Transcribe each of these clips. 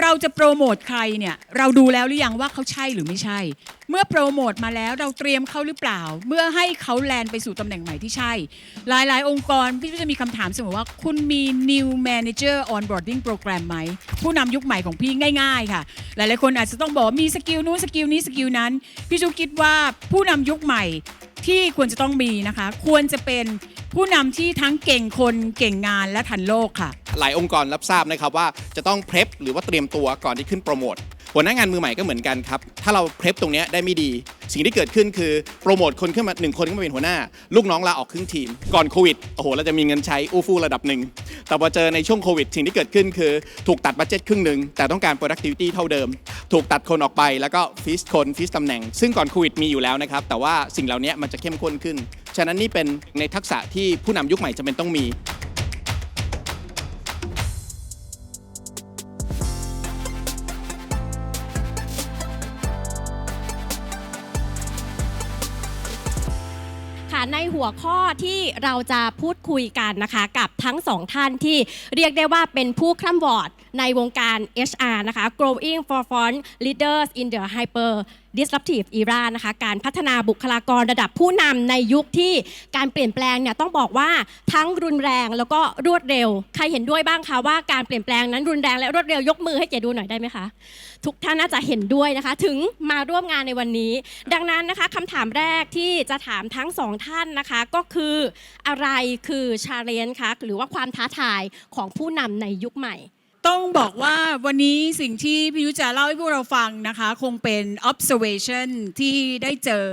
เราจะโปรโมทใครเนี่ยเราดูแล้วหรือยังว่าเขาใช่หรือไม่ใช่ เมื่อโปรโมทมาแล้วเราเตรียมเขาหรือเปล่า เมื่อให้เขาแลนไปสู่ตำแหน่งใหม่ที่ใช่ หลายๆ องค์กรพี่จะมีคำถามเสมอว่าคุณมี new manager onboarding program ไหม ผู้นำยุคใหม่ของพี่ง่าย ๆ ค่ะ หลายๆคนอาจจะต้องบอกมีสกิลนู้นสกิลนี้สกิลนั้น พี่ชูคิดว่าผู้นำยุคใหม่ ที่ควรจะต้องมีนะคะ ควรจะเป็นผู้นำที่ทั้งเก่งคนเก่งงานและทันโลกค่ะ หลายองค์กรรับทราบนะครับว่าจะต้องเพลฟหรือว่าเตรียมตัวก่อนที่ขึ้นโปรโมท หัวหน้างานมือใหม่ก็เหมือนกันครับ ถ้าเราเพลฟตรงนี้ได้ไม่ดี สิ่งที่เกิดขึ้นคือโปรโมทคนขึ้นมาหนึ่งคนขึ้นมาเป็นหัวหน้า ลูกน้องลาออกครึ่งทีม ก่อนโควิดโอ้โหเราจะมีเงินใช้อู้ฟู่ระดับหนึ่ง แต่พอเจอในช่วงโควิด สิ่งที่เกิดขึ้นคือ ถูกตัดบัตเจ็ตครึ่งหนึ่งแต่ต้องการ productivity เท่าเดิม ถูกตัดคนออกไปแล้วก็ฟิสคนฟิสตำแหน่ง ซึ่งก่อนโควิดมีอยู่แล้วนะครับแต่ว่าสิ่งเหล่านี้มันจะเข้มข้นขึ้น ฉะนั้นนี่เป็นในทักษะที่ผู้นำยุคใหม่จำเป็นต้องมี หัวข้อที่เราจะพูดคุยกันนะคะกับทั้งสองท่านที่เรียกได้ว่าเป็นผู้คร่ำวอดในวงการ HR นะคะ growing for front leaders in the hyper disruptive era นะคะ การพัฒนาบุคลากรระดับผู้นำในยุคที่การเปลี่ยนแปลงเนี่ยต้องบอกว่าทั้งรุนแรงแล้วก็รวดเร็ว ใครเห็นด้วยบ้างคะว่าการเปลี่ยนแปลงนั้นรุนแรงและรวดเร็วยกมือให้เก๋ดูหน่อยได้ไหมคะ ทุกท่านน่าจะเห็นด้วยนะคะ ถึงมาร่วมงานในวันนี้ ดังนั้นนะคะคำถามแรกที่จะถามทั้งสองท่านนะคะ ก็คืออะไรคือชาเลนจ์คะหรือว่าความท้าทายของผู้นำในยุคใหม่ ต้องบอกว่าวันนี้สิ่งที่พี่ยุจะเล่าให้พวกเราฟังนะคะ คงเป็น observation ที่ได้เจอ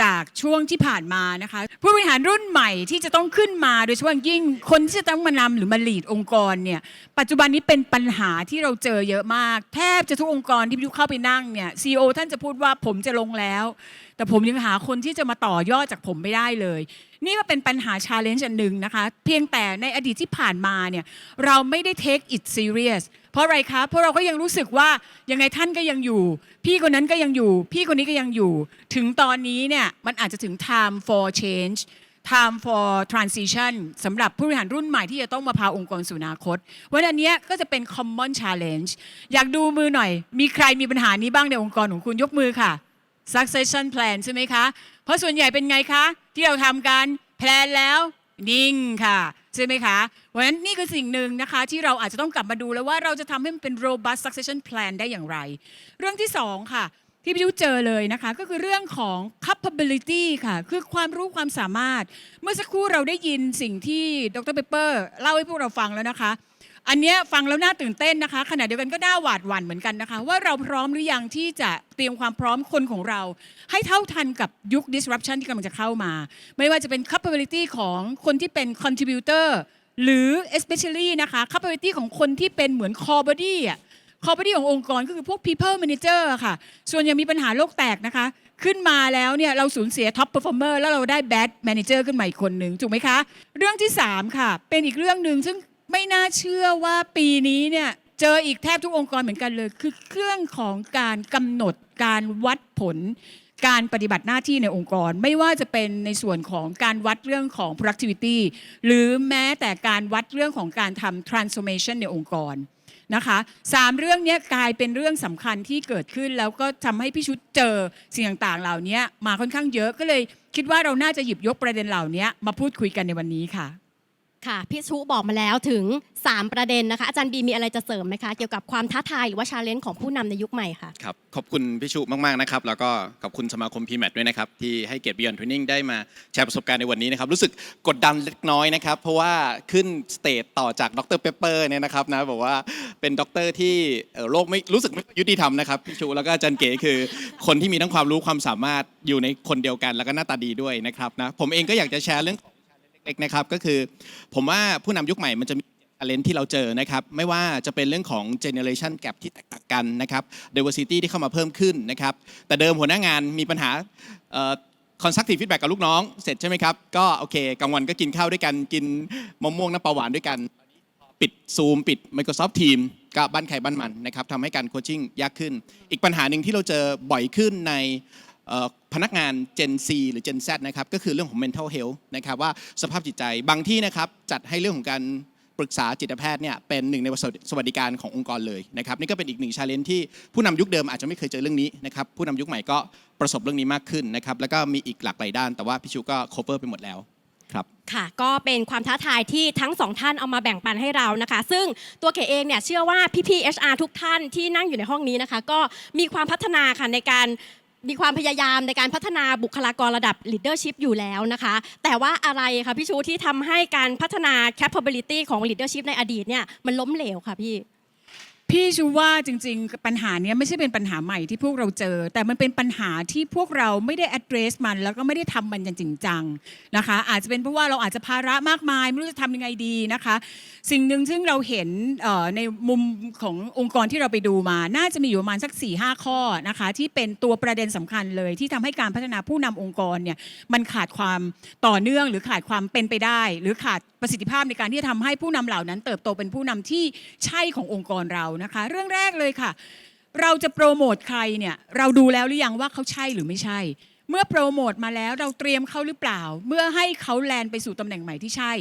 จากช่วงที่ผ่านมานะคะ ผู้บริหารรุ่นใหม่ที่จะต้องขึ้นมาโดยเฉพาะยิ่งคนที่จะต้องมานำหรือมาลีดองค์กรเนี่ยปัจจุบันนี้เป็นปัญหาที่เราเจอเยอะมาก แทบจะทุกองค์กรที่พี่ยุเข้าไปนั่งเนี่ยซีอท่านจะพูดว่าผมจะลงแล้ว แต่ผมยังหาคนที่จะมาต่อยอดจากผมไม่ได้เลย นี่ก็เป็นปัญหาชาเลนจ์อันหนึ่งนะคะ เพียงแต่ในอดีตที่ผ่านมาเนี่ยเราไม่ได้ take it serious เพราะอะไรคะเพราะเราก็ยังรู้สึกว่ายังไงท่านก็ยังอยู่ พี่คนนั้นก็ยังอยู่ พี่คนนี้ก็ยังอยู่ ถึงตอนนี้เนี่ยมันอาจจะถึง time for change time for transition สำหรับผู้บริหารรุ่นใหม่ที่จะต้องมาพาองค์กรสู่อนาคตวันอันนี้ก็จะเป็น common challenge อยากดูมือหน่อย มีใครมีปัญหานี้บ้างในองค์กรของคุณยกมือค่ะ succession plan ใช่ไหมคะ เพราะส่วนใหญ่เป็นไงคะ ที่เราทำกันแพลนแล้วนิ่งค่ะ ใช่ไหมคะเพราะฉะนั้นนี่คือสิ่งหนึ่งนะคะ ที่เราอาจจะต้องกลับมาดูแล้วว่าเราจะทำให้มันเป็น robust succession plan ได้อย่างไร เรื่องที่สองค่ะ ที่พี่ยุเจอเลยนะคะ ก็คือเรื่องของ capability ค่ะ คือความรู้ความสามารถ เมื่อสักครู่เราได้ยินสิ่งที่ดรเปเปอร์เล่าให้พวกเราฟังแล้วนะคะ อันเนี้ยฟังแล้วน่าตื่นเต้นนะคะขณะเดียวกันก็น่าหวาดหวั่นเหมือนกันนะคะ ว่าเราพร้อมหรือยังที่จะเตรียมความพร้อมคนของเรา ให้เท่าทันกับยุค disruption ที่กำลังจะเข้ามา ไม่ว่าจะเป็น capability ของคนที่เป็น contributor หรือ especially นะคะ capability ของคนที่เป็นเหมือน core body อะ core body ขององค์กรก็คือพวก people manager ค่ะ ส่วนยังมีปัญหาโลกแตกนะคะ ขึ้นมาแล้วเนี่ยเราสูญเสีย top performer แล้วเราได้ bad manager ขึ้นมาอีกคนหนึ่งถูกไหมคะ เรื่องที่ 3 ค่ะ เป็นอีกเรื่องหนึ่งซึ่ง ไม่น่าเชื่อว่าปีนี้เนี่ยเจออีกแทบทุกองค์กรเหมือนกันเลย คือเครื่องของการกำหนดการวัดผลการปฏิบัติหน้าที่ในองค์กร ไม่ว่าจะเป็นในส่วนของการวัดเรื่องของ productivity หรือแม้แต่การวัดเรื่องของการทำ transformation ในองค์กรนะคะสามเรื่องนี้กลายเป็นเรื่องสำคัญที่เกิดขึ้น แล้วก็ทำให้พี่ชุดเจอสิ่งต่างๆ เหล่านี้มาค่อนข้างเยอะก็เลยคิดว่าเราน่าจะหยิบยกประเด็นเหล่านี้มาพูดคุยกันในวันนี้ค่ะ ค่ะพี่ชูบอกมาแล้วถึง 3 ประเด็นนะคะอาจารย์บีมีอะไรจะเสริมไหมคะเกี่ยวกับความท้าทายหรือว่าชาเลนจ์ของผู้นำในยุคใหม่ค่ะครับขอบคุณพี่ชุมากๆนะครับแล้วก็ขอบคุณสมาคม PMAT ด้วยนะครับที่ให้เกียรติ Beyond Training ได้มาแชร์ประสบการณ์ในวันนี้นะครับรู้สึกกดดันเล็กน้อยนะครับเพราะว่าขึ้นสเตจต่อจากดรเปเปอร์เนี่ยนะครับนะบอกว่าเป็นด็อกเตอร์ที่โลกไม่รู้สึกไม่ยุติธรรมนะครับพี่ชูแล้วก็อาจารย์เก๋คือ คนที่มีทั้งความรู้ความสามารถอยู่ในคนเดียวกัน แล้วก็หน้าตาดีด้วยนะครับนะผมเองก็อยากจะแชร์เรื่อง เล็กๆนะครับก็คือ ผมว่าผู้นำยุคใหม่มันจะมีเลนที่เราเจอนะครับไม่ว่าจะเป็นเรื่องของ generation gap ที่แตกต่างกันนะครับ diversity ที่เข้ามาเพิ่มขึ้นนะครับแต่เดิมหัวหน้างานมีปัญหาเอ่อ constructive feedback กับลูกน้องเสร็จใช่ไหมครับ ก็โอเคกลางวันก็กินข้าวด้วยกันกินมะม่วงน้ำปลาหวานด้วยกัน ปิด Zoom ปิด Microsoft Team ก็บ้านใครบ้านมันนะครับทำให้การโคชชิ่งยากขึ้น อีกปัญหาหนึ่งที่เราเจอบ่อยขึ้นใน พนักงาน Gen C หรือ Gen Z นะครับก็คือเรื่องของ mental health นะครับว่าสภาพจิตใจบางที่นะครับจัดให้เรื่องของการปรึกษาจิตแพทย์เนี่ยเป็นหนึ่งในสวัสดิการขององค์กรเลยนะครับนี่ก็เป็นอีกหนึ่งชาเลนจ์ที่ผู้นำยุคเดิมอาจจะไม่เคยเจอเรื่องนี้นะครับผู้นำยุคใหม่ก็ประสบเรื่องนี้มากขึ้นนะครับแล้วก็มีอีกหลากหลายด้าน แต่ว่าพี่ชูก็ cover ไปหมดแล้วครับค่ะก็เป็นความท้าทายที่ทั้งสองท่านเอามาแบ่งปันให้เรานะคะ ซึ่งตัวเก๋เองเนี่ยเชื่อว่าพี่ๆ HR ทุกท่านที่นั่งอยู่ในห้องนี้นะคะ ก็มีความพัฒนาค่ะในการ มีความพยายามในการพัฒนาบุคลากรระดับ leadership อยู่แล้วนะคะ แต่ว่าอะไรคะพี่ชูที่ทำให้การพัฒนา capability ของ leadership ในอดีตเนี่ยมันล้มเหลวค่ะพี่ พี่ชูว่าจริง ๆ ปัญหานี้ไม่ใช่เป็นปัญหาใหม่ที่พวกเราเจอ แต่มันเป็นปัญหาที่พวกเราไม่ได้ address มัน แล้วก็ไม่ได้ทำมันอย่างจริงจังนะคะ อาจจะเป็นเพราะว่าเราอาจจะภาระมากมาย ไม่รู้จะทำยังไงดีนะคะ สิ่งหนึ่งซึ่งเราเห็นในมุมขององค์กรที่เราไปดูมา น่าจะมีอยู่ประมาณสัก4ี่ห้าข้อนะคะที่เป็นตัวประเด็นสำคัญเลย ที่ทำให้การพัฒนาผู้นำองค์กรเนี่ยมันขาดความต่อเนื่องหรือขาดความเป็นไปได้ หรือขาด ประสิทธิภาพในการที่จะทำให้ผู้นำเหล่านั้น เติบโตเป็นผู้นำที่ใช่ขององค์กรเรานะคะ เรื่องแรกเลยค่ะ เราจะโปรโมทใครเนี่ยเราดูแล้วหรือยังว่าเขาใช่หรือไม่ใช่ เมื่อโปรโมทมาแล้วเราเตรียมเขาหรือเปล่า เมื่อให้เขาแลนไปสู่ตำแหน่งใหม่ที่ใช่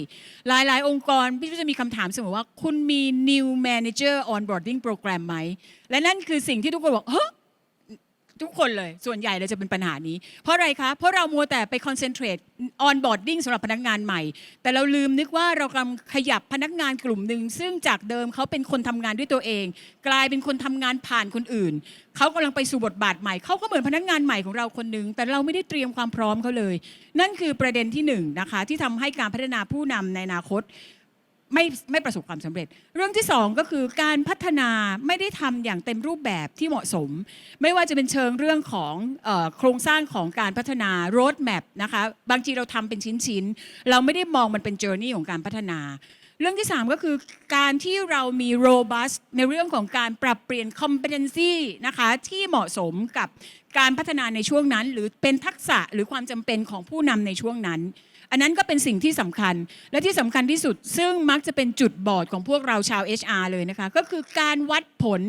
หลายๆ องค์กรพี่จะมีคำถามเสมอว่าคุณมี new manager onboarding program ไหม และนั่นคือสิ่งที่ทุกคนบอกเฮ้ย ทุกคนเลยส่วนใหญ่เลยจะเป็นปัญหานี้ เพราะอะไรคะ เพราะเรามัวแต่ไป concentrate onboarding สำหรับพนักงานใหม่ แต่เราลืมนึกว่าเรากำลังขยับพนักงานกลุ่มหนึ่งซึ่งจากเดิมเขาเป็นคนทำงานด้วยตัวเอง กลายเป็นคนทำงานผ่านคนอื่น เขากำลังไปสู่บทบาทใหม่เขาก็เหมือนพนักงานใหม่ของเราคนหนึ่งแต่เราไม่ได้เตรียมความพร้อมเขาเลย นั่นคือประเด็นที่หนึ่งนะคะที่ทำให้การพัฒนาผู้นำในอนาคต ไม่ไม่ประสบความสำเร็จ เรื่องที่สองก็คือการพัฒนาไม่ได้ทำอย่างเต็มรูปแบบที่เหมาะสม ไม่ว่าจะเป็นเชิงเรื่องของโครงสร้างของการพัฒนา road map นะคะบางทีเราทำเป็นชิ้นๆ เราไม่ได้มองมันเป็น journey ของการพัฒนา เรื่องที่ 3 ก็คือการที่เรามี robust ในเรื่องของการปรับเปลี่ยน competency นะคะที่เหมาะสมกับการพัฒนาในช่วงนั้น หรือเป็นทักษะหรือความจำเป็นของผู้นำในช่วงนั้น อันนั้นก็เป็นสิ่งที่สำคัญ และที่สำคัญที่สุด ซึ่งมักจะเป็นจุดบอดของพวกเราชาว HR เลยนะคะ ก็คือการวัดผล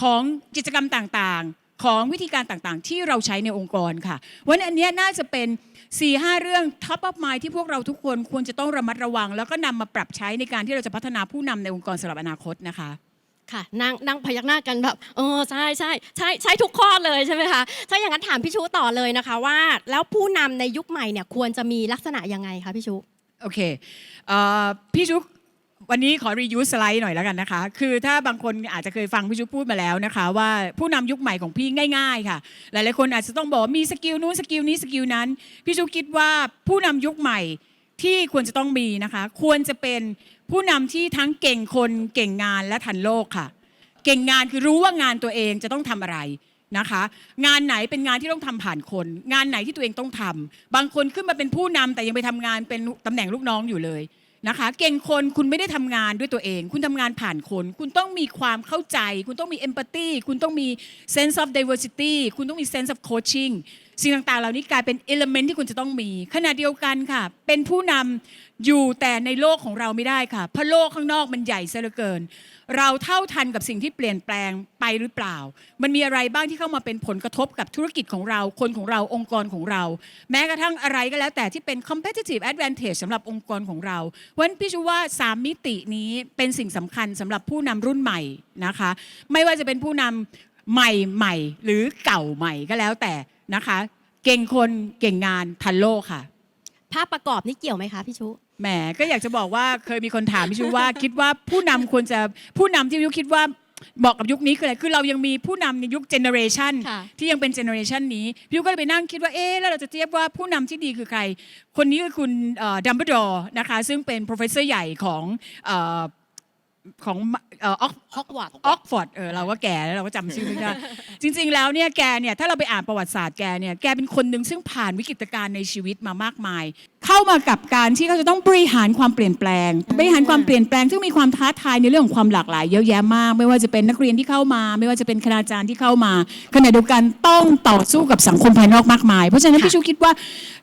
ของกิจกรรมต่างๆ ของวิธีการต่างๆ ที่เราใช้ในองค์กรค่ะ วันอันเนี้ยน่าจะเป็น4 5เรื่อง top of mind ที่พวกเราทุกคนควรจะต้องระมัดระวัง แล้วก็นำมาปรับใช้ในการที่เราจะพัฒนาผู้นำในองค์กรสำหรับอนาคตนะคะ ค่ะนั่งนั่งพยักหน้ากันแบบเออใช่ใช่ใช่ใช่ทุกข้อเลยใช่ไหมคะถ้าอย่างนั้นถามพี่ชูต่อเลยนะคะว่า แล้วผู้นำในยุคใหม่เนี่ยควรจะมีลักษณะยังไงคะพี่ชูโอเคพี่ชุกวันนี้ขอ reuse สไลด์หน่อยแล้วกันนะคะ คือถ้าบางคนอาจจะเคยฟังพี่ชุกพูดมาแล้วนะคะ ว่าผู้นำยุคใหม่ของพี่ง่าย ๆ ค่ะ หลายๆคนอาจจะต้องบอกมีสกิลนู้นสกิลนี้สกิลนั้น พี่ชุกคิดว่าผู้นำยุคใหม่ที่ควรจะต้องมีนะคะ ควรจะเป็น ผู้นำที่ทั้งเก่งคนเก่งงานและทันโลกค่ะ เก่งงานคือรู้ว่างานตัวเองจะต้องทำอะไรนะคะ งานไหนเป็นงานที่ต้องทำผ่านคน งานไหนที่ตัวเองต้องทำบางคนขึ้นมาเป็นผู้นำแต่ยังไปทำงานเป็นตำแหน่งลูกน้องอยู่เลยนะคะ เก่งคนคุณไม่ได้ทำงานด้วยตัวเอง คุณทำงานผ่านคน คุณต้องมีความเข้าใจ คุณต้องมี empathy คุณต้องมี sense of diversity คุณต้องมี sense of coaching สิ่งต่างๆ เหล่านี้กลายเป็น element ที่คุณจะต้องมี ขณะเดียวกันค่ะ เป็นผู้นำอยู่แต่ในโลกของเราไม่ได้ค่ะ เพราะโลกข้างนอกมันใหญ่ซะเหลือเกิน เราเท่าทันกับสิ่งที่เปลี่ยนแปลงไปหรือเปล่า มันมีอะไรบ้างที่เข้ามาเป็นผลกระทบกับธุรกิจของเรา คนของเราองค์กรของเรา แม้กระทั่งอะไรก็แล้วแต่ที่เป็น competitive advantage สำหรับองค์กรของเราเพราะฉะนั้นพี่ชูว่า 3 มิตินี้เป็นสิ่งสำคัญสำหรับผู้นำรุ่นใหม่นะคะ ไม่ว่าจะเป็นผู้นำใหม่ใหม่หรือเก่าใหม่ก็แล้วแต่ นะคะ เก่งคนเก่งงานทันโลกค่ะ ภาพประกอบนี่เกี่ยวไหมคะพี่ชูแหมก็อยากจะบอกว่าเคยมีคนถามพี่ชูว่า คิดว่าผู้นำควรจะผู้นำที่พี่ชูคิดว่าเหมาะกับยุคนี้คืออะไรคือเรายังมีผู้นำในยุคเจเนอเรชันค่ะ ที่ยังเป็นเจเนอเรชันนี้พี่ชูก็เลยไปนั่งคิดว่าเอ๊ะแล้วเราจะเทียบว่าผู้นำที่ดีคือใคร คนนี้คือคุณดัมเบิลดอร์นะคะซึ่งเป็น professor ใหญ่ของเอ่อของเออกฮอกวอตส์ออกฟอร์ดเออเราก็แก่แล้วเราก็จำชื่อไม่ได้ จริง ๆ แล้วเนี่ยแกเนี่ยถ้าเราไปอ่านประวัติศาสตร์แกเนี่ยแกเป็นคนหนึ่งซึ่งผ่านวิกฤตการณ์ในชีวิตมามากมาย เข้ามากับการที่เขาจะต้องบริหารความเปลี่ยนแปลง บริหารความเปลี่ยนแปลงซึ่งมีความท้าทายในเรื่องของความหลากหลายเยอะแยะมาก ไม่ว่าจะเป็นนักเรียนที่เข้ามา ไม่ว่าจะเป็นคณาจารย์ที่เข้ามาขณะเดียวกันต้องต่อสู้กับสังคมภายนอกมากมาย เพราะฉะนั้นค่ะพี่ชูคิดว่า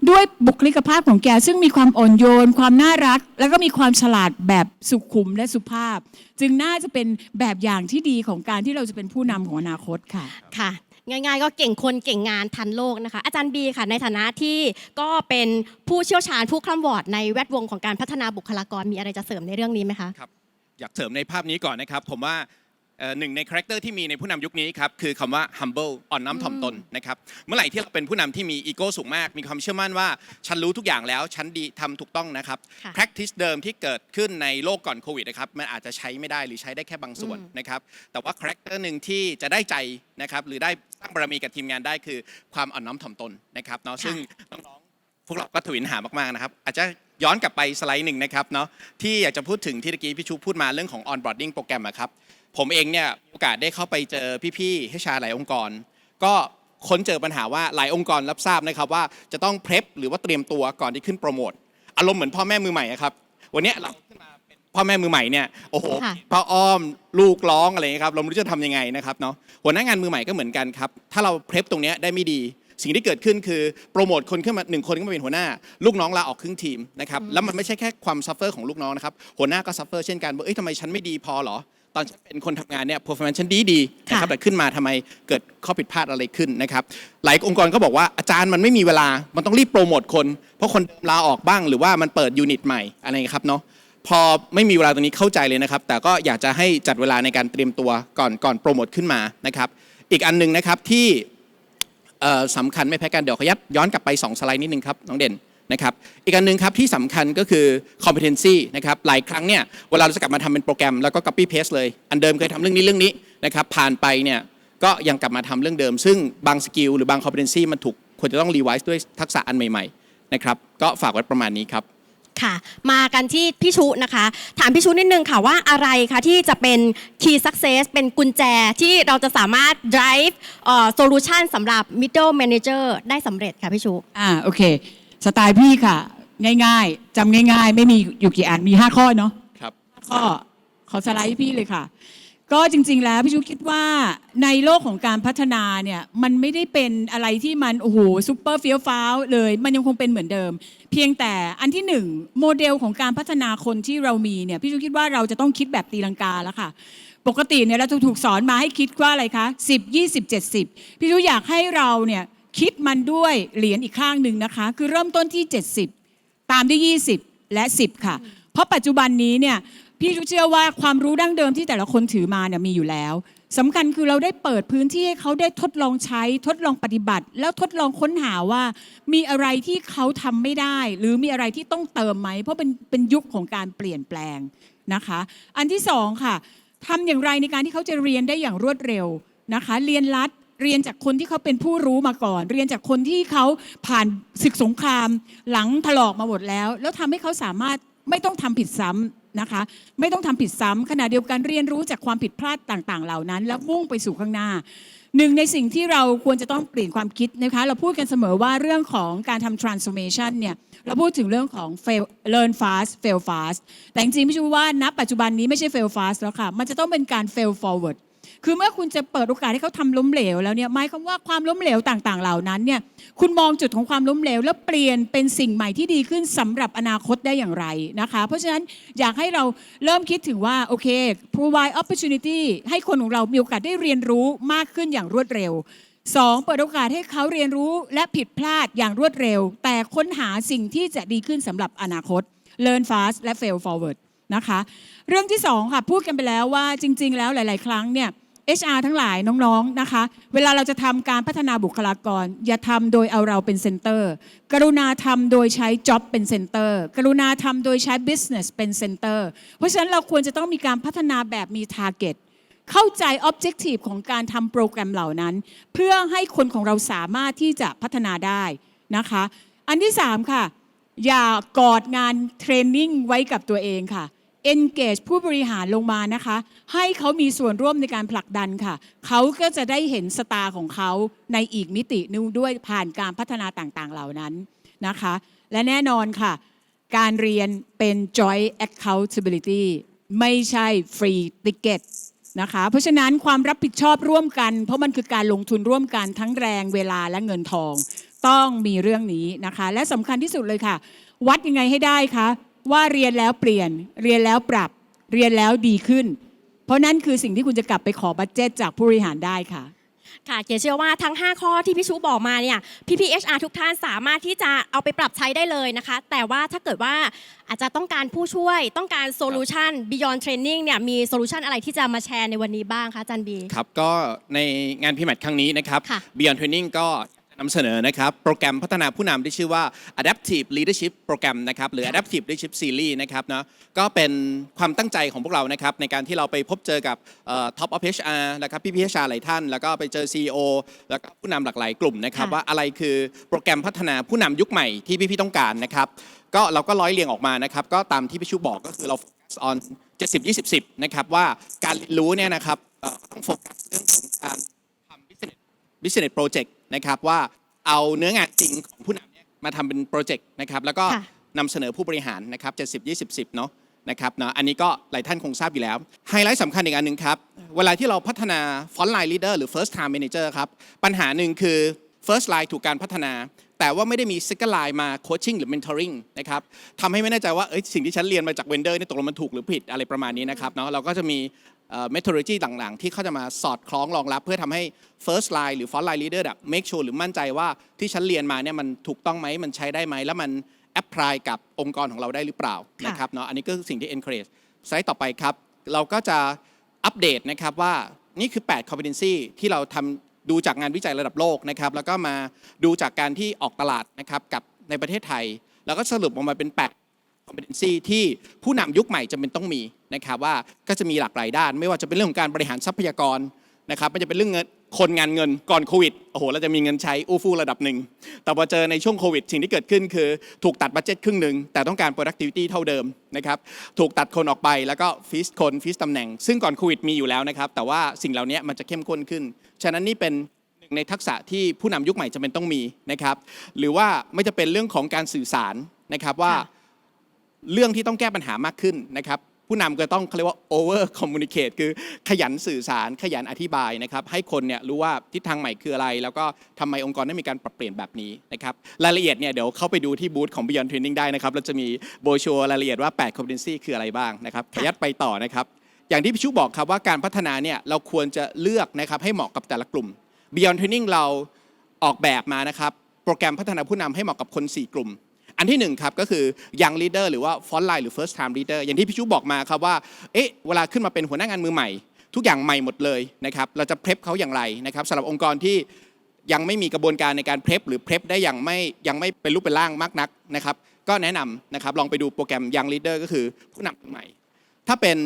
ด้วยบุคลิกภาพของแกซึ่งมีความอ่อนโยน ความน่ารัก แล้วก็มีความฉลาดแบบสุขุมและสุภาพ จึงน่าจะเป็นแบบอย่างที่ดีของการที่เราจะเป็นผู้นำของอนาคตค่ะ ค่ะ ง่ายๆ ก็เก่งคนเก่งงานทันโลกนะคะ อาจารย์บีค่ะ ในฐานะที่ก็เป็นผู้เชี่ยวชาญผู้คล่ำวอดในแวดวงของการพัฒนาบุคลากรมีอะไรจะเสริมในเรื่องนี้ไหมคะครับอยากเสริมในภาพนี้ก่อนนะครับ ผมว่าเอ่อ หนึ่งในคาแรคเตอร์ที่มีในผู้นำยุคนี้ครับคือคำว่า humble อ่อนน้อมถ่อมตนนะครับเมื่อไหร่ที่เราเป็นผู้นำที่มีอีโก้สูงมาก มีความเชื่อมั่นว่า ฉันรู้ทุกอย่างแล้ว ฉันดีทำถูกต้องนะครับค่ะ practice เดิมที่เกิดขึ้นในโลกก่อนโควิดนะครับมันอาจจะใช้ไม่ได้หรือใช้ได้แค่บางส่วนนะครับแต่ว่าคาแรคเตอร์หนึ่งที่จะได้ใจนะครับหรือได้สร้างบารมีกับทีมงานได้คือความอ่อนน้อมถ่อมตนนะครับเนาะซึ่งน้องๆพวกเราก็ถวินหามากๆนะครับอาจจะย้อนกลับไปสไลด์หนึ่งนะครับเนาะที่อยากจะพูดถึงที่ตะกี้พี่ชูพูดมาเรื่องของ onboarding โปรแกรมอะครับ ผมเองเนี่ยโอกาสได้เข้าไปเจอพี่ๆให้ชาหลายองค์กร ก็ค้นเจอปัญหาว่าหลายองค์กรรับทราบนะครับว่าจะต้องเพล p หรือว่าเตรียมตัวก่อนที่ขึ้นโปรโมทอารมณ์เหมือนพ่อแม่มือใหม่อะครับ วันเนี้ยเราขึ้นมาเป็นพ่อแม่มือใหม่เนี่ยโอ้โหค่ะ พ่ออ้อมลูกร้องอะไรอย่างเงี้ยครับเราไม่รู้จะทำยังไงนะครับเนาะหัวหน้างานมือใหม่ก็เหมือนกันครับถ้าเราเพล p ตรงเนี้ยได้ไม่ดี สิ่งที่เกิดขึ้นคือโปรโมทคนขึ้นมาหนึ่งคนขึ้นมาเป็นหัวหน้า ลูกน้องลาออกครึ่งทีมนะครับแล้วมันไม่ใช่แค่ความซัฟเฟอร์ของลูกน้องนะครับหัวหน้าก็ซัฟเฟอร์เช่นกันว่าเอ้ยทำไมฉันไม่ดีพอเหรอ ตอนฉันเป็นคนทำงานเนี่ย performance ฉันดีดีๆนะครับค่ะแต่ขึ้นมาทำไมเกิดข้อผิดพลาดอะไรขึ้นนะครับ หลายองค์กรก็บอกว่าอาจารย์มันไม่มีเวลา มันต้องรีบโปรโมทคน เพราะคนลาออกบ้างหรือว่ามันเปิดยูนิตใหม่อะไรอย่างเงี้ยครับเนาะพอไม่มีเวลาตรงนี้เข้าใจเลยนะครับ แต่ก็อยากจะให้จัดเวลาในการเตรียมตัวก่อนก่อนโปรโมทขึ้นมานะครับ อีกอันหนึ่งนะครับที่เอ่อสำคัญไม่แพ้กันเดี๋ยวขออนุญาตย้อนกลับไป 2 สไลด์นิดนึงครับน้องเด่น นะครับอีกอันหนึ่งครับที่สำคัญก็คือ competency นะครับหลายครั้งเนี่ยเวลาเราจะกลับมาทำเป็นโปรแกรมแล้วก็ copy paste เลย อันเดิมเคยทำเรื่องนี้เรื่องนี้นะครับผ่านไปเนี่ยก็ยังกลับมาทำเรื่องเดิม ซึ่งบางสกิลหรือบาง competency มันถูกควรจะต้อง revise ด้วยทักษะอันใหม่ๆนะครับก็ฝากไว้ประมาณนี้ครับค่ะมากันที่พี่ชุนะคะ ถามพี่ชุนิดนึงค่ะว่าอะไรคะที่จะเป็น key success เป็นกุญแจที่เราจะสามารถ drive เอ่อ solution สำหรับ middle manager ได้สำเร็จค่ะพี่ชุอ่าโอเค สไตล์พี่ค่ะ ง่ายๆจำง่ายๆ ไม่มีอยู่กี่อันมี5ข้อเนาะครับ ข้อขอสไลด์ให้พี่เลยค่ะ ก็จริง ๆ แล้วพี่ชุคิดว่าในโลกของการพัฒนาเนี่ยมันไม่ได้เป็นอะไรที่มันโอ้โหซูเปอร์เฟี้ยวฟ้าวเลย มันยังคงเป็นเหมือนเดิม เพียงแต่อันที่หนึ่งโมเดลของการพัฒนาคนที่เรามีเนี่ยพี่ชุคิดว่าเราจะต้องคิดแบบตีลังกาแล้วค่ะปกติเนี่ยเราจะถูกสอนมาให้คิดว่าอะไรคะ10 20 70 พี่ชุอยากให้เราเนี่ย คิดมันด้วยเหรียญอีกข้างหนึ่งนะคะ คือเริ่มต้นที่ 70 ตามด้วย20 และ 10 ค่ะ เพราะปัจจุบันนี้เนี่ยพี่รู้เชื่อว่าความรู้ดั้งเดิมที่แต่ละคนถือมาเนี่ยมีอยู่แล้วสำคัญคือเราได้เปิดพื้นที่ให้เขาได้ทดลองใช้ทดลองปฏิบัติ แล้วทดลองค้นหาว่า มีอะไรที่เขาทำไม่ได้ หรือมีอะไรที่ต้องเติมไหม เพราะเป็นเป็นยุคของการเปลี่ยนแปลงนะคะ อันที่สองค่ะทำอย่างไรในการที่เขาจะเรียนได้อย่างรวดเร็วนะคะ เรียนรัด เรียนจากคนที่เขาเป็นผู้รู้มาก่อน เรียนจากคนที่เขาผ่านศึกสงคราม หลังถลอกมาหมดแล้ว แล้วทำให้เขาสามารถไม่ต้องทำผิดซ้ำนะคะไม่ต้องทำผิดซ้ำขณะเดียวกันเรียนรู้จากความผิดพลาดต่าง ๆ เหล่านั้น แล้วมุ่งไปสู่ข้างหน้าหนึ่งในสิ่งที่เราควรจะต้องเปลี่ยนความคิดนะคะเราพูดกันเสมอว่าเรื่องของการทำ transformation เนี่ยเราพูดถึงเรื่องของ fail learn fast fail fast แต่จริงๆไม่ช่ว่าณปัจจุบันนี้ไม่ใช่ fail fast แล้วค่ะ มันจะต้องเป็นการ fail forward คือเมื่อคุณจะเปิดโอกาสให้เขาทำล้มเหลวแล้วเนี่ยหมายความว่าความล้มเหลวต่างๆ เหล่านั้นเนี่ยคุณมองจุดของความล้มเหลว แล้วเปลี่ยนเป็นสิ่งใหม่ที่ดีขึ้นสำหรับอนาคตได้อย่างไรนะคะ เพราะฉะนั้นอยากให้เราเริ่มคิดถึงว่าโอเค provide opportunity ให้คนของเรามีโอกาสได้เรียนรู้มากขึ้นอย่างรวดเร็วสองเปิดโอกาสให้เขาเรียนรู้และผิดพลาดอย่างรวดเร็ว แต่ค้นหาสิ่งที่จะดีขึ้นสำหรับอนาคต learn fast และ fail forward นะคะ เรื่องที่สองค่ะ พูดกันไปแล้วว่าจริง ๆ แล้วหลาย ๆ ครั้งเนี่ย HR ทั้งหลายน้องๆนะคะ เวลาเราจะทำการพัฒนาบุคลากร อย่าทำโดยเอาเราเป็นเซนเตอร์ กรุณาทำโดยใช้ job เป็นเซนเตอร์ กรุณาทำโดยใช้ business เป็นเซนเตอร์ เพราะฉะนั้นเราควรจะต้องมีการพัฒนาแบบมี target เข้าใจ objective ของการทำโปรแกรมเหล่านั้น เพื่อให้คนของเราสามารถที่จะพัฒนาได้นะคะ อันที่ 3 ค่ะ อย่ากอดงานเทรนนิ่งไว้กับตัวเองค่ะ engage ผู้บริหารลงมานะคะ ให้เขามีส่วนร่วมในการผลักดันค่ะ เขาก็จะได้เห็นสตาร์ของเขาในอีกมิตินึงด้วยผ่านการพัฒนาต่างๆ เหล่านั้นนะคะ และแน่นอนค่ะ การเรียนเป็น joint accountability ไม่ใช่ free ticket นะคะ เพราะฉะนั้นความรับผิดชอบร่วมกัน เพราะมันคือการลงทุนร่วมกันทั้งแรงเวลาและเงินทอง ต้องมีเรื่องนี้นะคะ และสำคัญที่สุดเลยค่ะ วัดยังไงให้ได้คะ ว่าเรียนแล้วเปลี่ยน เรียนแล้วปรับ เรียนแล้วดีขึ้น เพราะนั่นคือสิ่งที่คุณจะกลับไปขอบัตเจตจากผู้บริหารได้ค่ะค่ะเกียรติเชื่อว่าทั้ง 5 ข้อที่พี่ชูบอกมาเนี่ยพี่พีเอชอาร์ทุกท่านสามารถที่จะเอาไปปรับใช้ได้เลยนะคะ แต่ว่าถ้าเกิดว่าอาจจะต้องการผู้ช่วยต้องการโซลูชัน Beyond Training เนี่ยมีโซลูชันอะไรที่จะมาแชร์ในวันนี้บ้างคะอาจันบี ครับ ก็ในงานพิมพ์ครั้งนี้นะครับค่ะ Beyond Training ก็ นำเสนอนะครับโปรแกรมพัฒนาผู้นำที่ชื่อว่า Adaptive Leadership Program นะครับหรือ Adaptive Leadership Series นะครับเนาะก็เป็นความตั้งใจของพวกเรานะครับในการที่เราไปพบเจอกับเอ่อ Top of HR นะครับพี่พี่ HR หลายท่าน แล้วก็ไปเจอ CEO แล้วก็ผู้นำหลากหลายกลุ่มนะครับค่ะว่าอะไรคือโปรแกรมพัฒนาผู้นำยุคใหม่ที่พี่พี่ต้องการนะครับก็เราก็ร้อยเรียงออกมานะครับก็ตามที่พี่ชูบอกก็คือเรา focus on 70 20 10นะครับว่าการเรียนรู้เนี่ยนะครับเอ่อต้องโฟกัสเรื่องของการทำ business business project นะครับว่าเอาเนื้องานจริงของผู้นำเนี่ยมาทำเป็นโปรเจกต์นะครับแล้วก็ค่ะ นำเสนอผู้บริหารนะครับ70 20 10เนาะนะครับเนาะอันนี้ก็หลายท่านคงทราบอยู่แล้ว ไฮไลท์สำคัญอีกอันหนึ่งครับ เวลาที่เราพัฒนา front line leader หรือ first time manager ครับ ปัญหาหนึ่งคือ first line ถูกการพัฒนา แต่ว่าไม่ได้มี second line มา coaching หรือ mentoring นะครับทำให้ไม่แน่ใจว่าเอ้ยสิ่งที่ฉันเรียนมาจาก vendor นี่ตกลงมันถูกหรือผิดอะไรประมาณนี้นะครับเนาะเราก็จะมี methodology ต่างๆ ที่เขาจะมาสอดคล้องรองรับ เพื่อทำให้ first line หรือ front line leader อะ make sure หรือมั่นใจว่าที่ฉันเรียนมาเนี่ยมันถูกต้องไหมมันใช้ได้ไหมแล้วมัน apply กับองค์กรของเราได้หรือเปล่าค่ะนะครับเนาะอันนี้ก็คือสิ่งที่ encourage สไลด์ต่อไปครับ เราก็จะอัปเดตนะครับว่านี่คือ 8 competency ที่เราทำดูจากงานวิจัยระดับโลกนะครับแล้วก็มาดูจากการที่ออกตลาดนะครับกับในประเทศไทย แล้วก็สรุปออกมาเป็น 8 competency ที่ผู้นำยุคใหม่จำเป็นต้องมีนะครับว่าก็จะมีหลากหลายด้าน ไม่ว่าจะเป็นเรื่องของการบริหารทรัพยากรนะครับม่ว่าจะเป็นเรื่องเงินคนงานเงินก่อนโควิดโอ้โหเราจะมีเงินใช้อู้ฟู่ระดับหนึ่ง แต่พอเจอในช่วงโควิด สิ่งที่เกิดขึ้นคือ ถูกตัดบัตเจ็ตครึ่งหนึ่งแต่ต้องการ productivity เท่าเดิมนะครับถูกตัดคนออกไปแล้วก็ฟีสคนฟีสตำแหน่ง ซึ่งก่อนโควิดมีอยู่แล้วนะครับแต่ว่าสิ่งเหล่านี้มันจะเข้มข้นขึ้น ฉะนั้นนี่เป็นหนึ่งในทักษะที่ผู้นำยุคใหม่จำเป็นต้องมีนะครับหรือว่าไม่จะเป็นเรื่องของการสื่อสารนะครับว่าค่ะ เรื่องที่ต้องแก้ปัญหามากขึ้นนะครับผู้นำก็ต้องเขาเรียกว่า over communicate คือขยันสื่อสารขยันอธิบายนะครับให้คนเนี่ยรู้ว่าทิศทางใหม่คืออะไร แล้วก็ทำไมองค์กรได้มีการปรับเปลี่ยนแบบนี้นะครับรายละเอียดเนี่ยเดี๋ยวเข้าไปดูที่บูธของ Beyond Training ได้นะครับเราจะมีโบชัวรายละเอียดว่า 8 competency คืออะไรบ้างนะครับขออนุญาตไปต่อนะครับอย่างที่พี่ชูบอกครับว่าการพัฒนาเนี่ยเราควรจะเลือกนะครับให้เหมาะกับแต่ละกลุ่ม Beyond Training เราออกแบบมานะครับโปรแกรมพัฒนาผู้นำให้เหมาะกับคน 4 กลุ่ม อันที่หนึ่งครับ ก็คือ young leader หรือว่า front line หรือ first time leader อย่างที่พี่ชูบอกมาครับว่าเอ๊ะเวลาขึ้นมาเป็นหัวหน้างานมือใหม่ ทุกอย่างใหม่หมดเลยนะครับเราจะเพลฟเขาอย่างไรนะครับสำหรับองค์กรที่ยังไม่มีกระบวนการในการเพลฟหรือเพลฟได้อย่างไม่ยังไม่เป็นรูปเป็นร่างมากนักนะครับก็แนะนำนะครับลองไปดูโปรแกรม young leader ก็คือผู้นำใหม่ ถ้าเป็น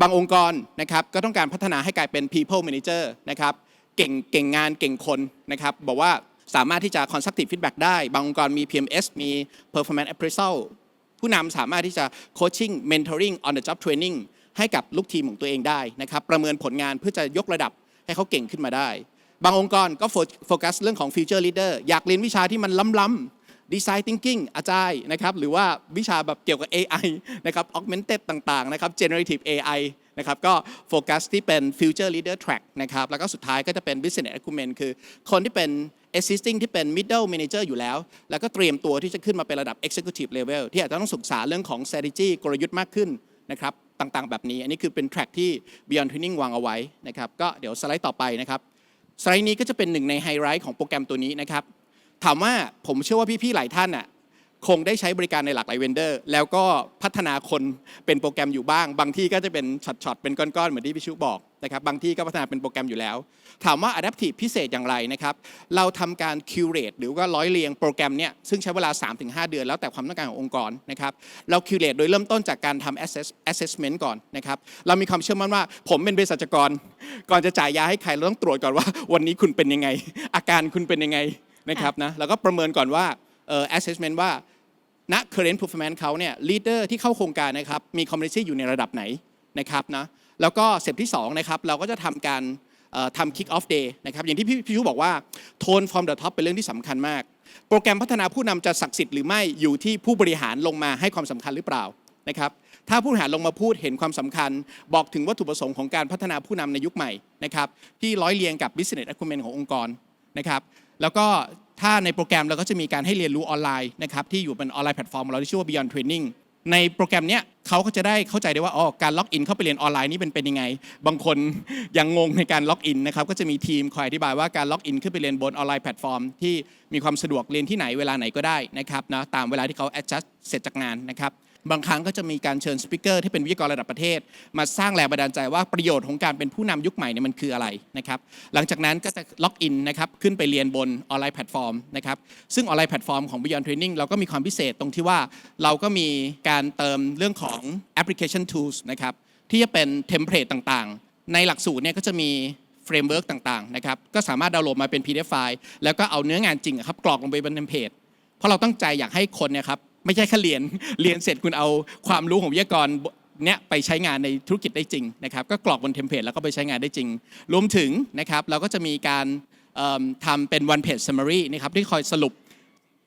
บางองค์กรนะครับก็ต้องการพัฒนาให้กลายเป็น people manager นะครับเก่งเก่งงานเก่งคนนะครับบอกว่า สามารถที่จะ constructive feedback ได้ บางองค์กรมี PMS มี performance appraisal ผู้นำสามารถที่จะ coaching mentoring on the job training ให้กับลูกทีมของตัวเองได้นะครับประเมินผลงานเพื่อจะยกระดับให้เขาเก่งขึ้นมาได้ บางองค์กรก็โฟกัสเรื่องของ future leader อยากเรียนวิชาที่มันล้ำๆ design thinking อาจารย์นะครับหรือว่าวิชาแบบเกี่ยวกับ AI นะครับ augmented ต่างๆนะครับ generative AI นะครับก็โฟกัสที่เป็น future leader track นะครับแล้วก็สุดท้ายก็จะเป็น business acumen คือคนที่เป็น existing ที่เป็น middle manager อยู่แล้ว แล้วก็เตรียมตัวที่จะขึ้นมาเป็นระดับ executive level ที่อาจจะต้องศึกษาเรื่องของ strategy กลยุทธ์มากขึ้นนะครับต่างๆ แบบนี้ อันนี้คือเป็น track ที่ Beyond Training วางเอาไว้นะครับก็เดี๋ยวสไลด์ต่อไปนะครับสไลด์นี้ก็จะเป็นหนึ่งในไฮไลท์ของโปรแกรมตัวนี้นะครับถามว่าผมเชื่อว่าพี่ๆหลายท่านน่ะ คงได้ใช้บริการในหลากหลายเวนเดอร์ แล้วก็พัฒนาคนเป็นโปรแกรมอยู่บ้าง บางที่ก็จะเป็นช็อตๆเป็นก้อนๆเหมือนที่พี่ชูบอกนะครับบางที่ก็พัฒนาเป็นโปรแกรมอยู่แล้ว ถามว่า Adaptive พิเศษอย่างไรนะครับเราทำการ curate หรือว่าร้อยเรียงโปรแกรมเนี่ยซึ่งใช้เวลา 3-5 เดือนแล้วแต่ความต้องการขององค์กรนะครับเรา curate โดยเริ่มต้นจากการทำ assess assessment ก่อนนะครับเรามีความเชื่อมั่นว่า ผมเป็นเภสัชกร ก่อนจะจ่ายยาให้ใครเราต้องตรวจก่อนว่า วันนี้คุณเป็นยังไง อาการคุณเป็นยังไงนะครับนะแล้วก็ประเมินก่อนว่าเอ่อ assessment ว่า ณ current performance เขาเนี่ย leader ที่เข้าโครงการนะครับมี competency อยู่ในระดับไหนนะครับนะแล้วก็เสร็จที่2นะครับเราก็จะทำการทำ kick off day นะครับอย่างที่พี่พี่ชูบอกว่า tone from the top เป็นเรื่องที่สำคัญมาก โปรแกรมพัฒนาผู้นำจะศักดิ์สิทธิ์หรือไม่อยู่ที่ผู้บริหารลงมาให้ความสำคัญหรือเปล่านะครับถ้าผู้บริหารลงมาพูดเห็นความสำคัญ บอกถึงวัตถุประสงค์ของการพัฒนาผู้นำในยุคใหม่นะครับที่ร้อยเรียงกับ business acumen ขององค์กรนะครับแล้วก็ ถ้าในโปรแกรมเราก็จะมีการให้เรียนรู้ออนไลน์นะครับที่อยู่เป็นออนไลน์แพลตฟอร์มของเราที่ชื่อว่า Beyond Training ในโปรแกรมเนี้ยเขาก็จะได้เข้าใจได้ว่าอ๋อการล็อกอินเข้าไปเรียนออนไลน์นี่เป็นเป็นยังไง บางคนยังงงในการล็อกอินนะครับก็จะมีทีมคอยอธิบายว่าการล็อกอินขึ้นไปเรียนบนออนไลน์แพลตฟอร์มที่มีความสะดวกเรียนที่ไหนเวลาไหนก็ได้นะครับนะตามเวลาที่เขา adjust เสร็จจากงานนะครับ บางครั้งก็จะมีการเชิญสปิเกอร์ที่เป็นวิทยากรระดับประเทศ มาสร้างแรงบันดาลใจว่าประโยชน์ของการเป็นผู้นำยุคใหม่เนี่ยมันคืออะไรนะครับหลังจากนั้นก็จะล็อกอินนะครับขึ้นไปเรียนบนออนไลน์แพลตฟอร์มนะครับซึ่งออนไลน์แพลตฟอร์มของ Beyond Training เราก็มีความพิเศษตรงที่ว่าเราก็มีการเติมเรื่องของแอปพลิเคชัน tools นะครับที่จะเป็นเทมเพลตต่างๆ ในหลักสูตรเนี่ยก็จะมีเฟรมเวิร์กต่างๆนะครับก็สามารถดาวน์โหลดมาเป็น PDF ไฟล์แล้วก็เอาเนื้องานจริงครับกรอกลงไปบนเทมเพลตเพราะเราตั้งใจอยากให้คนเนี่ยครับ ไม่ใช่แค่เรียนเรียนเสร็จคุณเอาความรู้ของวิทยากรเนี่ยไปใช้งานในธุรกิจได้จริงนะครับก็กรอกบนเทมเพลตแล้วก็ไปใช้งานได้จริง รวมถึงนะครับเราก็จะมีการทำเป็น one page summary นะครับที่คอยสรุป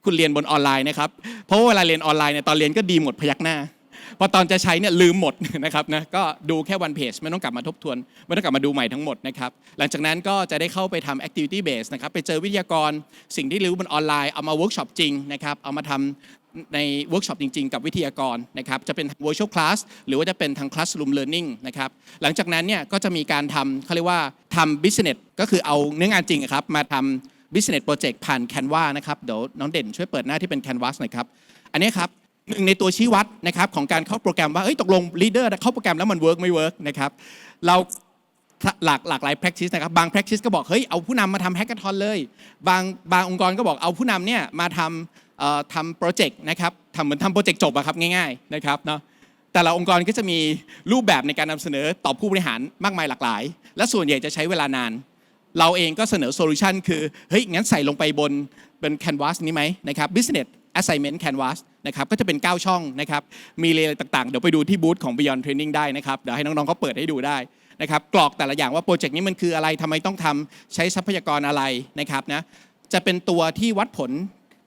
คุณเรียนบนออนไลน์นะครับเพราะว่าเวลาเรียนออนไลน์เนี่ยตอนเรียนก็ดีหมดพยักหน้าพอตอนจะใช้เนี่ยลืมหมดนะครับนะก็ดูแค่วันเพจไม่ต้องกลับมาทบทวน ไม่ต้องกลับมาดูใหม่ทั้งหมดนะครับหลังจากนั้นก็จะได้เข้าไปทำ activity base นะครับไปเจอวิทยากรสิ่งที่รู้บนออนไลน์เอามาเวิร์กช็อปจริงนะครับเอามาทำ ในเวิร์กช็อปจริง ๆ กับวิทยากรนะครับจะเป็น virtual class หรือว่าจะเป็นทาง classroom learning นะครับหลังจากนั้นเนี่ยก็จะมีการทำเขาเรียกว่าทำ business ก็คือเอาเนื้องานจริงครับมาทำ business project ผ่าน Canva นะครับเดี๋ยวน้องเด่นช่วยเปิดหน้าที่เป็น Canvas หน่อยครับอันนี้ครับหนึ่งในตัวชี้วัดนะครับของการเข้าโปรแกรมว่าเอ้ยตกลงลีดเดอร์เข้าโปรแกรมแล้วมันเวิร์กไม่เวิร์กนะครับเราหลากหลากหลาย practice นะครับบาง practice ก็บอกเฮ้ยเอาผู้นำมาทำ hackathon เลย บางบางองค์กรก็บอกเอาผู้นำเนี่ยมาทำ ทำโปรเจกต์นะครับทำเหมือนทำโปรเจกต์จบอะครับง่ายๆนะครับเนาะแต่ละองค์กรก็จะมีรูปแบบในการนำเสนอต่อผู้บริหารมากมายหลากหลาย และส่วนใหญ่จะใช้เวลานาน เราเองก็เสนอโซลูชันคือเฮ้ยงั้นใส่ลงไปบนเป็น Canvas นี้ไหมนะครับ Business Assignment Canvas นะครับก็จะเป็น 9 ช่องนะครับมีเลย์ต่างๆ เดี๋ยวไปดูที่บูธของ Beyond Training ได้นะครับ เดี๋ยวให้น้องๆเขาเปิดให้ดูได้นะครับกรอกแต่ละอย่างว่าโปรเจกต์นี้มันคืออะไรทำไมต้องทำใช้ทรัพยากรอะไรนะครับนะจะเป็นตัวที่วัดผล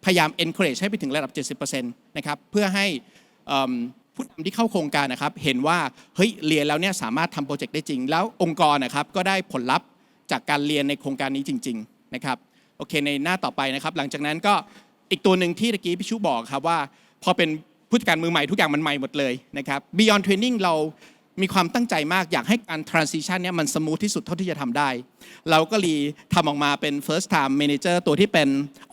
พยายาม encourage ให้ไปถึงระดับ 70%นะครับเพื่อให้ผู้นำที่เข้าโครงการนะครับเห็นว่าเฮ้ยเรียนแล้วเนี่ยสามารถทำโปรเจกต์ได้จริง แล้วองค์กรนะครับก็ได้ผลลัพธ์จากการเรียนในโครงการนี้จริงๆนะครับโอเคในหน้าต่อไปนะครับ หลังจากนั้นก็อีกตัวหนึ่งที่ตะกี้พี่ชูบอกครับว่าพอเป็นผู้จัดการมือใหม่ทุกอย่างมันใหม่หมดเลยนะครับ Beyond Training เรา มีความตั้งใจมากอยากให้การ transition เนี่ยมันสมูทที่สุดเท่าที่จะทำได้ เราก็รีทำออกมาเป็น first time manager ตัวที่เป็น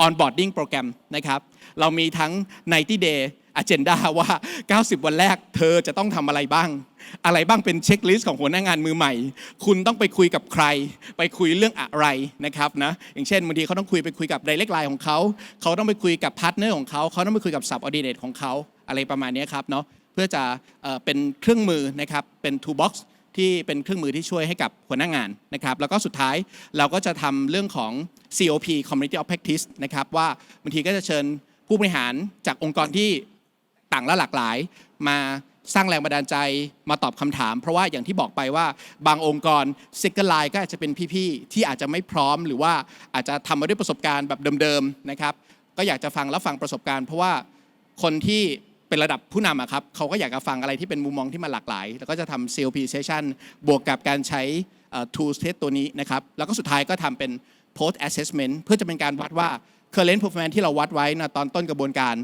onboarding โปรแกรมนะครับ เรามีทั้ง 90 day agenda ว่า 90 วันแรกเธอจะต้องทำอะไรบ้าง อะไรบ้างเป็นเช็คลิสต์ของหัวหน้างานมือใหม่ คุณต้องไปคุยกับใคร ไปคุยเรื่องอะไรนะครับนะ อย่างเช่นบางทีเขาต้องคุยไปคุยกับ direct line ของเขา เขาต้องไปคุยกับพาร์ทเนอร์ของเขา เขาต้องไปคุยกับ subordinate ของเขา อะไรประมาณนี้ครับเนาะ เพื่อจะเป็นเครื่องมือนะครับเป็น toolbox ที่เป็นเครื่องมือที่ช่วยให้กับหัวหน้างานนะครับแล้วก็สุดท้ายเราก็จะทำเรื่องของ COP Community of Practice นะครับว่าบางทีก็จะเชิญผู้บริหารจากองค์กรที่ต่างและหลากหลาย มาสร้างแรงบันดาลใจมาตอบคำถาม เพราะว่าอย่างที่บอกไปว่าบางองค์กรซิกเกอร์ไลน์ก็อาจจะเป็นพี่ๆ ที่อาจจะไม่พร้อมหรือว่าอาจจะทำมาด้วยประสบการณ์แบบเดิมๆนะครับก็อยากจะฟังแล้วฟังประสบการณ์ เพราะว่าคนที่ เป็นระดับผู้นำอะครับเขาก็อยากจะฟังอะไรที่เป็นมุมมองที่มันหลากหลาย แล้วก็จะทำ COP session บวกกับการใช้ tools test ตัวนี้นะครับ แล้วก็สุดท้ายก็ทำเป็น post assessment เพื่อจะเป็นการวัดว่า current performance ที่เราวัดไว้นะตอนต้นกระบวนการ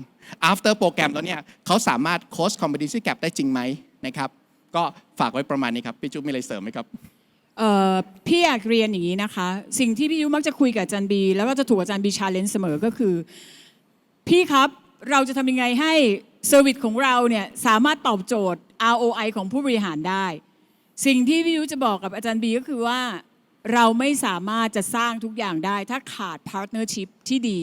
after โปรแกรมแล้วเนี่ยเขาสามารถ cost competency gap ได้จริงไหมนะครับ ก็ฝากไว้ประมาณนี้ครับ พี่จุ๊บมีอะไรเสริมไหมครับพี่อยากเรียนอย่างนี้นะคะ สิ่งที่พี่ยุมักจะคุยกับอาจารย์บี แล้วก็จะถูกอาจารย์บีชาเลนเสมอก็คือ พี่ครับเราจะทำยังไงให้ เซอร์วิสของเราเนี่ยสามารถตอบโจทย์ ROI ของผู้บริหารได้ สิ่งที่พี่ยุจะบอกกับอาจารย์บีก็คือว่าเราไม่สามารถจะสร้างทุกอย่างได้ ถ้าขาดพาร์ทเนอร์ชิพที่ดี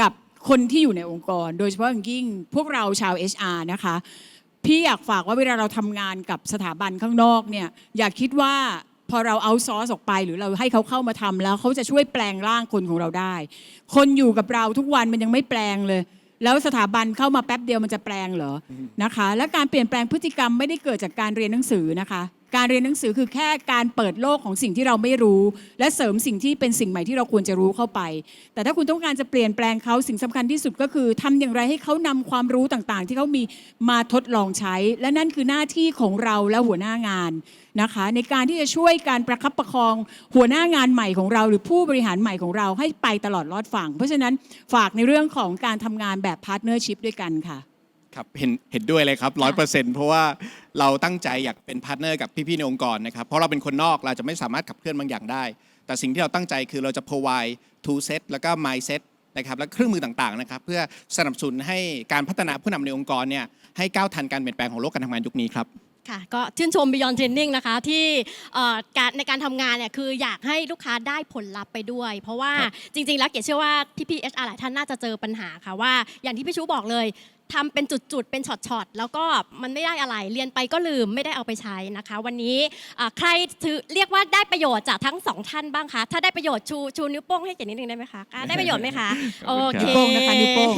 กับคนที่อยู่ในองค์กร โดยเฉพาะอย่างยิ่งพวกเราชาว HR นะคะ พี่อยากฝากว่าเวลาเราทำงานกับสถาบันข้างนอกเนี่ยอย่าคิดว่าพอเราเอาซอร์สออกไปหรือเราให้เขาเข้ามาทำแล้วเขาจะช่วยแปลงร่างคนของเราได้ คนอยู่กับเราทุกวันมันยังไม่แปลงเลย แล้วสถาบันเข้ามาแป๊บเดียวมันจะแปลงเหรอนะคะ และการเปลี่ยนแปลงพฤติกรรมไม่ได้เกิดจากการเรียนหนังสือนะคะการเรียนหนังสือคือแค่การเปิดโลกของสิ่งที่เราไม่รู้ และเสริมสิ่งที่เป็นสิ่งใหม่ที่เราควรจะรู้เข้าไป แต่ถ้าคุณต้องการจะเปลี่ยนแปลงเขาสิ่งสำคัญที่สุดก็คือทำอย่างไรให้เขานำความรู้ต่างๆ ที่เขามีมาทดลองใช้ และนั่นคือหน้าที่ของเราและหัวหน้างานนะคะ ในการที่จะช่วยการประคับประคองหัวหน้างานใหม่ของเรา หรือผู้บริหารใหม่ของเราให้ไปตลอดรอดฝั่ง เพราะฉะนั้นฝากในเรื่องของการทำงานแบบพาร์ทเนอร์ชิพด้วยกันค่ะ ครับเห็นเห็นด้วยเลยครับร้อยเปอร์เซ็นต์เพราะว่าเราตั้งใจอยากเป็นพาร์ทเนอร์กับพี่ๆในองค์กรนะครับเพราะเราเป็นคนนอกเราจะไม่สามารถขับเคลื่อนบางอย่างได้ แต่สิ่งที่เราตั้งใจคือเราจะ provide tool set แล้วก็ mindset นะครับและเครื่องมือต่างๆนะครับเพื่อสนับสนุนให้การพัฒนาผู้นำในองค์กรเนี่ยให้ก้าวทันการเปลี่ยนแปลงของโลกการทำงานยุคนี้ครับค่ะก็ชื่นชม Beyond Training นะคะที่เอ่อการในการทำงานเนี่ยคืออยากให้ลูกค้าได้ผลลัพธ์ไปด้วย เพราะว่าครับจริง ๆ แล้วเกดเชื่อว่าพี่พีเอชอาร์หลายท่านน่าจะเจอปัญหาค่ะว่า อย่างที่พี่ชูบอกเลย ทำเป็นจุดๆ เป็นช็อตๆ แล้วก็มันไม่ได้อะไรเรียนไปก็ลืมไม่ได้เอาไปใช้นะคะ วันนี้อ่าใครถือเรียกว่าได้ประโยชน์จากทั้งสองท่านบ้างคะถ้าได้ประโยชน์ชูชูนิ้วโป้งให้เกดนิดนึงได้ไหมคะอ่าได้ประโยชน์ไหมคะโอเคนิ้วโป้งนะคะนิ้วโป้ง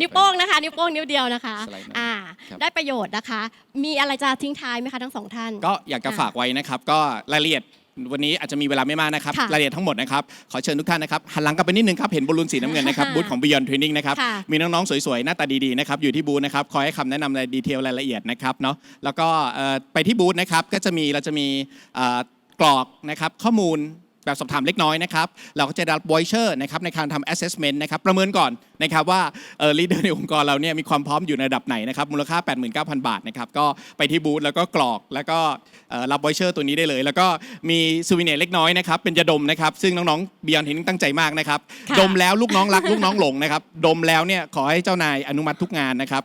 นิ้วโป้งนะคะนิ้วโป้งนิ้วเดียวนะคะสไลด์มาอ่าครับได้ประโยชน์นะคะ มีอะไรจะทิ้งท้ายไหมคะทั้งสองท่าน ก็อยากจะฝากไว้นะครับ ก็รายละเอียด วันนี้อาจจะมีเวลาไม่มากนะครับ ค่ะรายละเอียดทั้งหมดนะครับ ขอเชิญทุกท่านนะครับ หันหลังกลับไปนิดนึงครับ เห็นบอลลูนสีน้ำเงินนะครับ บูธของ Beyond Training นะครับ ค่ะ มีน้อง ๆ สวย ๆ หน้าตาดี ๆ นะครับ อยู่ที่บูธนะครับ คอยให้คำแนะนำในดีเทลรายละเอียดนะครับเนาะ แล้วก็เอ่อไปที่บูธนะครับ ก็จะมีเราจะมีเอ่อกรอกนะครับข้อมูล แบบสอบถามเล็กน้อยนะครับ เราก็จะได้ voucher นะครับในการทำ assessment นะครับประเมินก่อนนะครับว่าเอ่อ leader ในองค์กรเราเนี่ยมีความพร้อมอยู่ในระดับไหนนะครับมูลค่า 89,000 บาทนะครับก็ไปที่บูธแล้วก็กรอกแล้วก็เอ่อรับ voucher ตัวนี้ได้เลย แล้วก็มีซูวิเนียเล็กน้อยนะครับเป็นยาดมนะครับซึ่งน้องๆ Beyond Training ตั้งใจมากนะครับค่ะดมแล้วลูกน้องรักลูกน้องหลงนะครับดมแล้วเนี่ยขอให้เจ้านายอนุมัติทุกงานนะครับ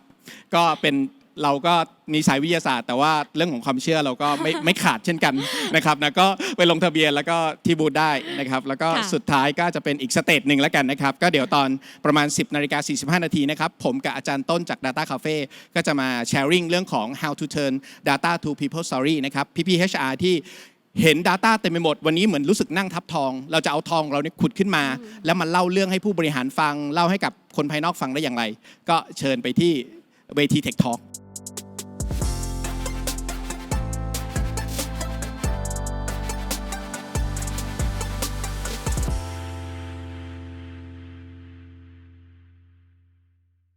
ก็เป็น เราก็มีสายวิทยาศาสตร์ แต่ว่าเรื่องของความเชื่อเราก็ไม่ไม่ขาดเช่นกันนะครับนะก็ไปลงทะเบียนแล้วก็ที่บูธได้นะครับ แล้วก็ค่ะ สุดท้ายก็จะเป็นอีกสเตจหนึ่งแล้วกันนะครับ ก็เดี๋ยวตอนประมาณ 10นาฬิกา45 นาทีนะครับ ผมกับอาจารย์ต้นจาก Data Cafe ก็จะมา sharing เรื่องของ how to turn data to people story นะครับพี่ๆ HR ที่เห็น Data เต็มไปหมด วันนี้เหมือนรู้สึกนั่งทับทอง เราจะเอาทองเราเนี่ยขุดขึ้นมา แล้วมันเล่าเรื่องให้ผู้บริหารฟัง เล่าให้กับคนภายนอกฟังได้อย่างไร ก็เชิญไปที่เวที Tech Talk